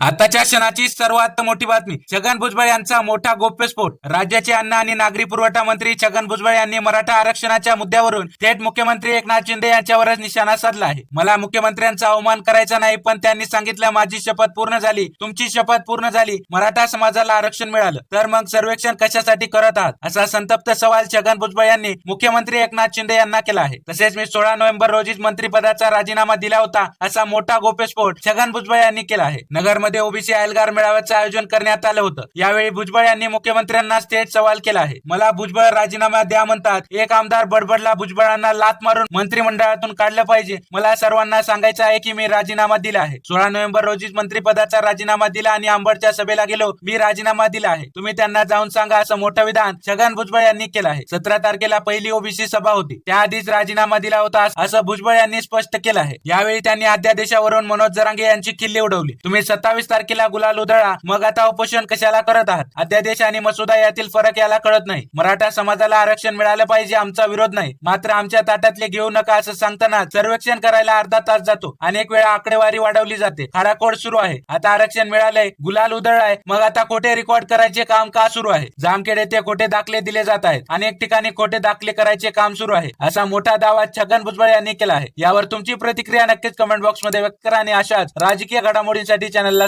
आताच्या क्षणाची सर्वात मोठी बातमी छगन भुजबळ यांचा मोठा गोप्यस्फोट. राज्याचे अन्न आणि नागरी पुरवठा मंत्री छगन भुजबळ यांनी मराठा आरक्षणाच्या मुद्द्यावरून थेट मुख्यमंत्री एकनाथ शिंदे यांच्यावरच निशाणा साधला आहे. मला मुख्यमंत्र्यांचा अवमान करायचा नाही पण त्यांनी सांगितलं माझी शपथ पूर्ण झाली. तुमची शपथ पूर्ण झाली. मराठा समाजाला आरक्षण मिळालं. तर मग सर्वेक्षण कशासाठी करत आहात? असा संतप्त सवाल छगन भुजबळ यांनी मुख्यमंत्री एकनाथ शिंदे यांना केला आहे. तसेच मी सोळा नोव्हेंबर रोजीच मंत्रिपदाचा राजीनामा दिला होता असा मोठा गोप्यस्फोट छगन भुजबळ यांनी केला आहे. मध्ये ओबीसी एल्गार मेळाव्याचं आयोजन करण्यात आलं होतं. यावेळी भुजबळ यांनी मुख्यमंत्र्यांना थेट सवाल केला आहे. मला भुजबळ राजीनामा द्या म्हणतात. एक आमदार बडबडला भुजबळांना लात मारून मंत्रिमंडळातून काढलं पाहिजे. मला सर्वांना सांगायचं आहे की मी राजीनामा दिला आहे. सोळा नोव्हेंबर रोजी मंत्रिपदाचा राजीनामा दिला आणि आंबडच्या सभेला गेलो मी राजीनामा दिला आहे. तुम्ही त्यांना जाऊन सांगा असं मोठं विधान छगन भुजबळ यांनी केलं आहे. सतरा तारखेला पहिली ओबीसी सभा होती. त्याआधीच राजीनामा दिला होता असं भुजबळ यांनी स्पष्ट केलं आहे. यावेळी त्यांनी अध्यादेशावरून मनोज जरांगे यांची खिल्ली उडवली. तुम्ही सत्तावीस तारखेला गुलाल उधळा मग आता उपोषण कशाला करत आहात? अध्यादेश आणि मसुदा यातील फरक याला कळत नाही. मराठा समाजाला आरक्षण मिळालं पाहिजे आमचा विरोध नाही. मात्र आमच्या ताटातले घेऊ नका असं सांगताना सर्वेक्षण करायला अर्धा तास जातो. अनेक वेळा आकडेवारी वाढवली जाते. खाडाखोड सुरू आहे. आता आरक्षण मिळालंय गुलाल उधळलाय. मग आता खोटे रेकॉर्ड करायचे काम का सुरू आहे? जामखेड येथे खोटे दाखले दिले जात आहेत. अनेक ठिकाणी खोटे दाखले करायचे काम सुरू आहे. असा मोठा दावा छगन भुजबळ यांनी केला आहे. यावर तुमची प्रतिक्रिया नक्कीच कमेंट बॉक्समध्ये व्यक्त करा आणि अशाच राजकीय घडामोडींसाठी चॅनलला